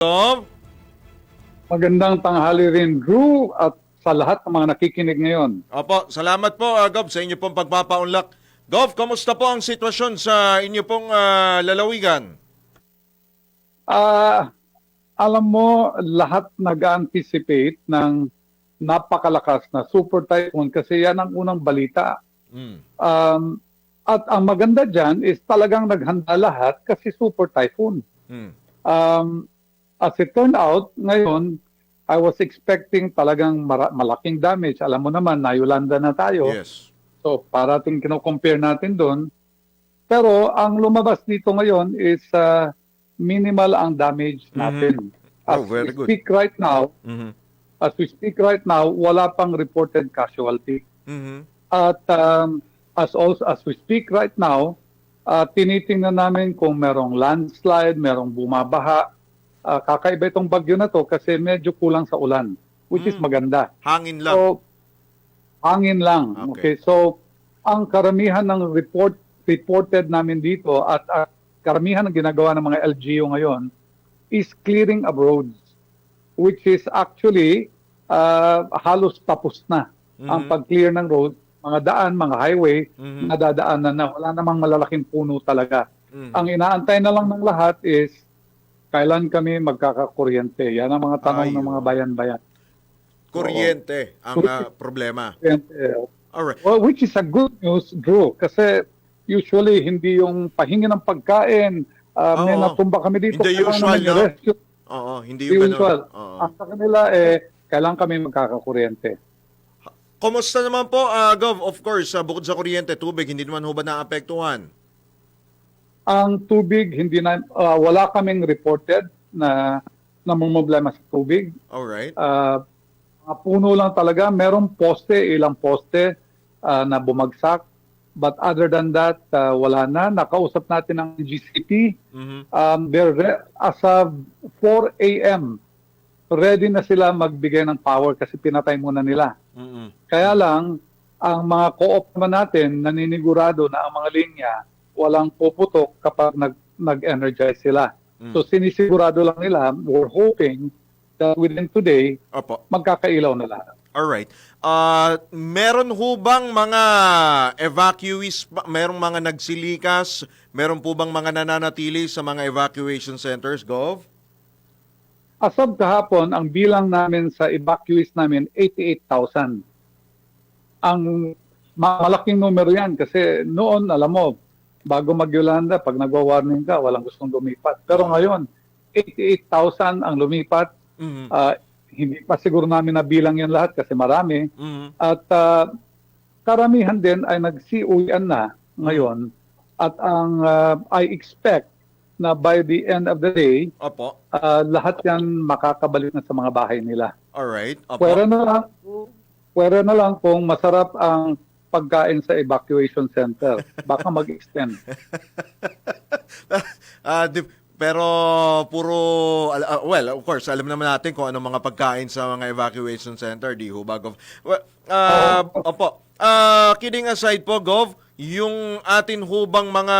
Gov? Magandang tanghali rin, Drew, at sa lahat ng mga nakikinig ngayon. Opo, salamat po, ah, Gov, sa inyo pong pagpapaunlak. Gov, kamusta po ang sitwasyon sa inyo pong ah, lalawigan? Ah, alam mo, lahat nag-anticipate ng napakalakas na super typhoon kasi yan ang unang balita. Mm. Um, at ang maganda dyan is talagang naghanda lahat kasi super typhoon. Mm. Um, as it turned out, ngayon, I was expecting talagang malaking damage. Alam mo naman, na Yolanda na tayo. Yes. So, parating kino-compare natin doon. Pero ang lumabas dito ngayon is uh, minimal ang damage natin. As Oh, very we good. speak right now, Mhm. as we speak right now, wala pang reported casualty. Mhm. At um, as also as we speak right now, uh, tinitingnan namin kung merong landslide, merong bumabaha. Uh, kakaiba itong bagyo na to kasi medyo kulang sa ulan, which is Mm. maganda. Hangin lang. So, hangin lang. Okay. Okay. So, ang karamihan ng report reported namin dito at uh, karamihan ng ginagawa ng mga LGU ngayon is clearing of roads which is actually uh, halos tapos na ang Mhm. pag-clear ng road, mga daan, mga highway, Mhm. nadadaanan na. Wala namang malalaking puno talaga. Mhm. Ang inaantay na lang ng lahat is kailan kami magkakakuryente. Yan ang mga tanong ng Ayun. mga bayan-bayan. Kuryente ang ah, problema. Kuryente, Alright. Well, which is a good news, Drew, kasi usually hindi yung pahingi ng pagkain. Uh, may Oo. natumba kami dito. Hindi usual, no? Oo, hindi yung usual. Oo. Ang sa kanila, eh, kailangan kami magkakakuryente. Kumusta naman po, ah, Gov? Of course, ah, bukod sa kuryente, tubig, hindi naman ho ba naapektuhan? Ang tubig, hindi na, uh, wala kaming reported na namumblema sa tubig. Alright. Uh, mga puno lang talaga. Merong poste, ilang poste uh, na bumagsak. But other than that, uh, wala na. Nakausap natin ang GCP. Mhm. um, they're re- as of 4 a.m. ready na sila magbigay ng power kasi pinatay muna nila. Mhm. Kaya lang, ang mga co-op naman natin naninigurado na ang mga linya walang puputok kapag nag, nag-energize sila. Mm. So sinisigurado lang nila, we're hoping that within today, Opo. magkakailaw na lahat. Alright. Ah, meron ho bang mga evacuees, merong mga nagsilikas, meron po bang mga nananatili sa mga evacuation centers, Gov? As of kahapon, ang bilang namin sa evacuees namin, 88,000. Ang ma- malaking numero yan kasi noon, alam mo, bago mag-Yolanda, pag nagwa-warning ka, walang gustong lumipat. Pero ngayon, 88,000 ang lumipat. Mhm. Ah, hindi pa siguro namin nabilang yan lahat kasi marami. Mhm. At ah, karamihan din ay nag-CUN na ngayon. At ang ah, I expect na by the end of the day, Opo. Ah, lahat yan makakabalik na sa mga bahay nila. Alright. Opo. Pwera na lang, pwera na lang kung masarap ang pagkain sa evacuation center. Baka mag-extend. Ah, di- pero puro ah, well, of course, alam naman natin kung anong mga pagkain sa mga evacuation center, di ho ba, Gov? Well, ah, opo. Ah, kidding aside po, Gov, yung atin ho bang mga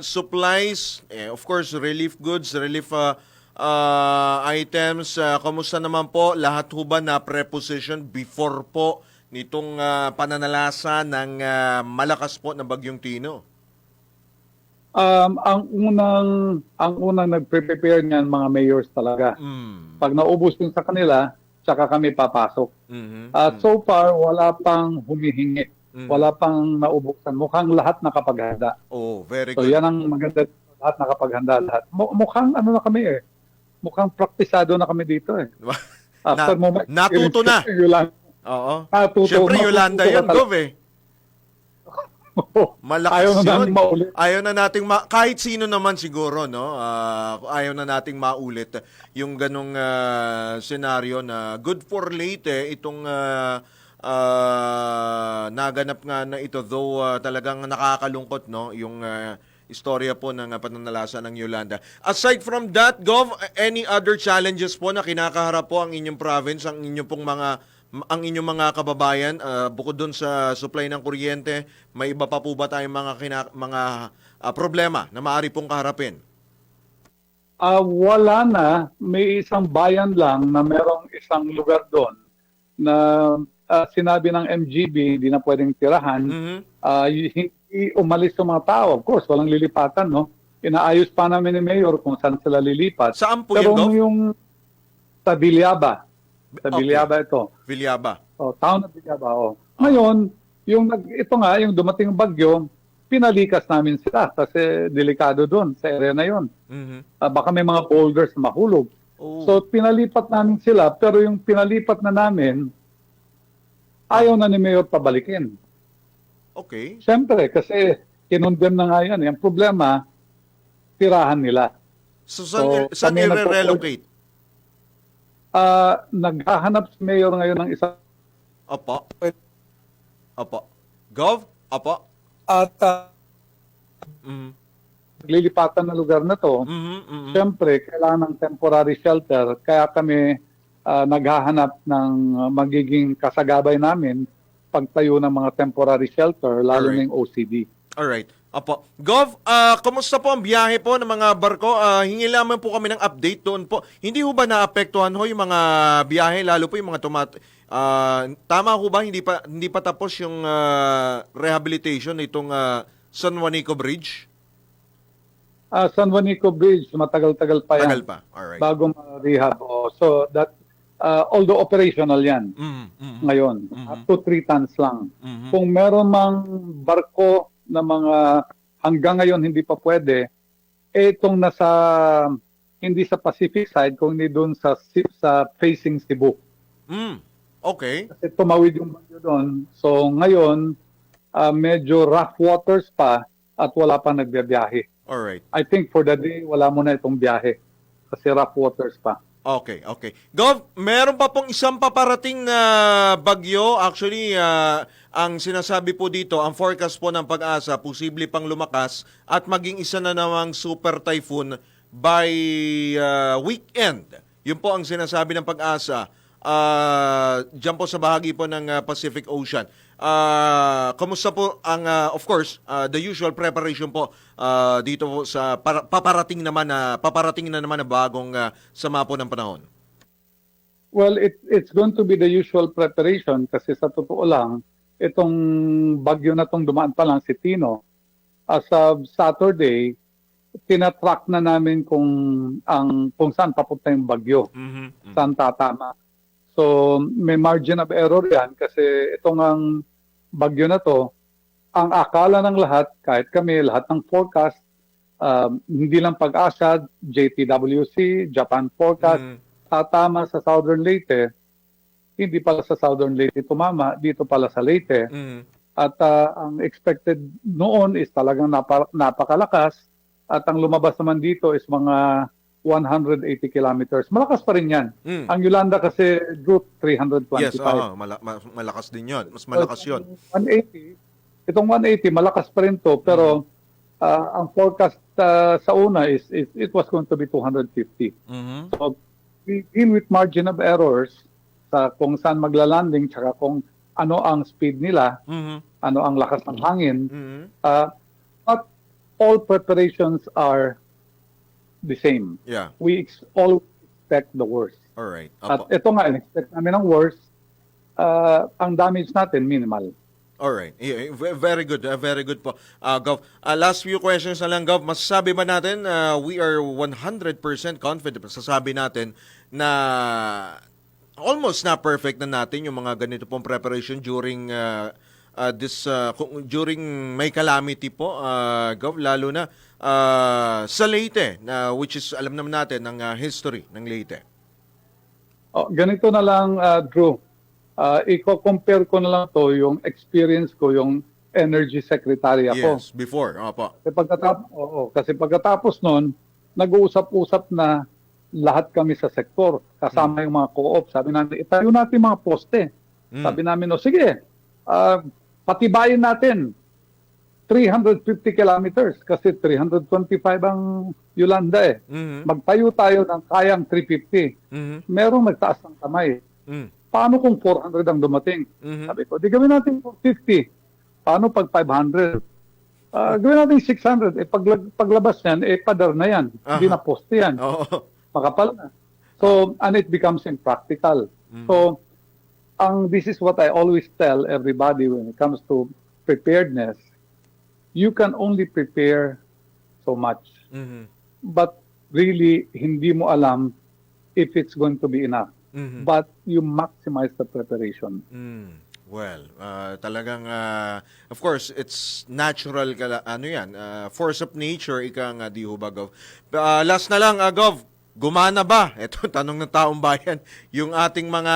supplies, eh, of course, relief goods, relief ah, ah, items, ah, kamusta naman po? Lahat ho ba na preposition before po nitong ah, pananalasa ng ah, malakas po na bagyong Tino? Um, ang unang ang unang nagpre-prepare niyan mga mayors talaga. Mm. Pag naubos din sa kanila, tsaka kami papasok. Mhm. At so far, wala pang humihingi. Mhm. Wala pang naubuksan. Mukhang lahat nakapaghanda. Oh, very So good. yan ang maganda. Lahat nakapaghanda lahat. Mu- mukhang ano na kami eh. Mukhang praktisado na kami dito eh. After Na- mo natuto na. Oo. Natuto, Siyempre, matututo Yolanda yun. Gov eh. Malakas Ayaw na yun. maulit. Ayaw na nating ma- kahit sino naman siguro, no? Ah, ayaw na nating maulit yung ganong ah, senaryo na good for late eh, itong ah, ah, naganap nga na ito though ah, talagang nakakalungkot no yung ah, istorya po ng ah, pananalasa ng Yolanda. Aside from that, Gov, any other challenges po na kinakaharap po ang inyong province, ang inyong pong mga ang inyong mga kababayan ah, bukod doon sa supply ng kuryente, may iba pa po ba tayong mga kina- mga ah, problema na maaari pong kaharapin? Ah, wala na, may isang bayan lang na merong isang lugar doon na ah, sinabi ng MGB hindi na pwedeng tirahan. Mhm. Ah, y- hindi umalis yung mga tao. Of course, walang lilipatan, no? Inaayos pa namin ni Mayor kung saan sila lilipat. Saan po Pero yun, yung sa Bilyaba, sa Okay. Bilyaba ito, Villaba. oh, town of Bilyaba, oh. Ngayon, yung nag, ito nga, yung dumating bagyo, pinalikas namin sila kasi delikado doon sa area na yon. Mhm. Ah, baka may mga boulders na mahulog. Oh. So pinalipat namin sila pero yung pinalipat na namin ayaw na ni Mayor pabalikin. okay. Siyempre kasi kinondem na nga yan. Yung problema, tirahan nila. So, saan, So, saan i-relocate? Ah, naghahanap si Mayor ngayon ng isang Opo. Opo. Gov? Opo. at ah, Mhm. lilipatan na lugar na to. Mhm. Mhm. Siyempre, kailangan ng temporary shelter. Kaya kami ah, naghahanap ng magiging kasagabay namin pagtayo ng mga temporary shelter, lalo na yung OCD. Alright. Opo. Gov, ah, kumusta po ang biyahe po ng mga barko? Ah, hingi lamang po kami ng update doon po. Hindi ho ba naapektuhan ho yung mga biyahe, lalo po yung mga tumat... ah, tama ho ba, hindi pa, hindi pa tapos yung ah, rehabilitation nitong ah, San Juanico Bridge? Ah, San Juanico Bridge, matagal-tagal pa yan. Tagal pa. Alright. Bago ma-rehab. Oh. So, that, ah, although operational yan Mhm. Mhm. ngayon, Mhm. up to 3 tons lang. Mhm. Kung meron mang barko na mga hanggang ngayon hindi pa pwede, eh itong nasa hindi sa Pacific side, kung hindi doon sa sa facing Cebu. Mm. Okay. Kasi tumawid yung bagyo doon. So ngayon, ah, medyo rough waters pa at wala pa nagbiyahe. Alright. I think for the day, wala mo na itong biyahe. Kasi rough waters pa. Okay, okay. Gov, meron pa pong isang paparating na bagyo. Actually, ah, ang sinasabi po dito, ang forecast po ng pag-asa, posible pang lumakas at maging isa na namang super typhoon by ah, weekend. Yun po ang sinasabi ng pag-asa. Ah, diyan po sa bahagi po ng ah, Pacific Ocean. Ah, kamusta po ang ah, of course, ah, the usual preparation po ah, dito po sa para- paparating naman na paparating na naman na bagong ah, sama po ng panahon. Well, it, it's going to be the usual preparation kasi sa totoo lang, itong bagyo na tong dumaan pa lang si Tino, as of Saturday, tinatrack na namin kung ang kung saan papunta yung bagyo, Mhm. saan tatama. So, may margin of error yan kasi itong ang bagyo na to, ang akala ng lahat, kahit kami, lahat ng forecast, um, hindi lang pag-asa, JTWC, Japan Forecast, Mhm. tatama sa Southern Leyte, hindi pala sa Southern Leyte tumama, dito pala sa Leyte. Mhm. At ah, ang expected noon is talagang napa- napakalakas at ang lumabas naman dito is mga 180 kilometers. Malakas pa rin yan. Mm. Ang Yolanda kasi route 325. Yes, oo, mala- ma- malakas din 'yon. Mas malakas 'yon. So, 180, itong 180 malakas pa rin to pero ah, ang forecast ah, sa una is, is it was going to be 250. Mhm. So, we deal with margin of errors sa kung saan magla-landing tsaka kung ano ang speed nila, Mhm. ano ang lakas ng hangin. Mhm. Uh, but all preparations are the same. Yeah. We ex- all expect the worst. All right. At ito nga, in-expect namin ang worst. Uh, ang damage natin, minimal. All right. Very good. uh, Very good po. Uh, Gov, uh, last few questions na lang, Gov. Masasabi ba natin uh, we are 100% confident, masasabi natin na almost na perfect na natin yung mga ganito pong preparation during uh, uh, this uh, kung- during may calamity po, uh, Gov, lalo na uh, sa Leyte, na which is alam naman natin ng uh, history ng Leyte. Oh, ganito na lang, uh, Drew. Uh, i-compare ko na lang to yung experience ko, yung energy secretary ako. Yes, before. Opo. Kasi pagkatapos, oo, kasi pagkatapos nun, nag-uusap-usap na lahat kami sa sektor, kasama yung mga co-op. Sabi namin, itayo natin mga poste. Mm. Sabi namin, o sige, ah, patibayin natin 350 kilometers kasi 325 ang Yolanda eh. Mhm. Magtayo tayo ng kayang 350. Mhm. Merong nagtaas ng kamay. Mm. Paano kung 400 ang dumating? Mhm. Sabi ko, di gawin natin 450. Paano pag 500? Ah, gawin natin 600. Eh, pag, paglabas yan, eh, padar na yan. Hindi Aha. na poste yan. Oo. makapal na. So, and it becomes impractical. So, ang this is what I always tell everybody when it comes to preparedness. You can only prepare so much. Mhm. But really, hindi mo alam if it's going to be enough. Mhm. But you maximize the preparation. Mm. Well, uh, talagang uh, of course it's natural kala, ano 'yan, uh, force of nature ika nga di ho ba Gov. Uh, last na lang uh, Gov, gumana ba? Ito tanong ng taong bayan, yung ating mga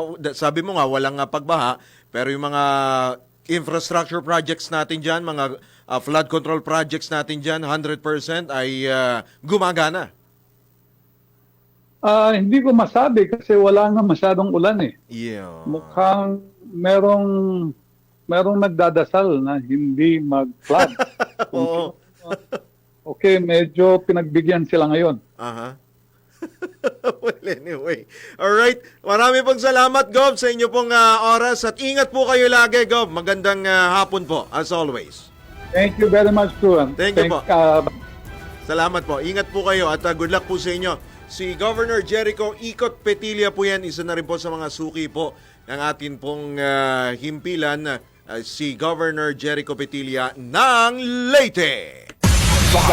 oh, sabi mo nga walang uh, pagbaha, pero yung mga infrastructure projects natin diyan, mga uh, flood control projects natin diyan 100% ay uh, gumagana. Ah, hindi ko masabi kasi wala nga masyadong ulan eh. Yeah. Mukhang merong merong nagdadasal na hindi mag-flood. Oo. Okay, medyo pinagbigyan sila ngayon. Aha. well, anyway. Alright. Marami pong salamat, Gov, sa inyo pong ah, oras. At ingat po kayo lagi, Gov. Magandang ah, hapon po, as always. Thank you very much, Tuan. Thank you po. uh, Salamat po. Ingat po kayo at ah, good luck po sa inyo. Si Governor Jericho Ikot Petilia po yan. Isa na rin po sa mga suki po ng atin pong ah, himpilan. ah, si Governor Jericho Petilia ng Leyte.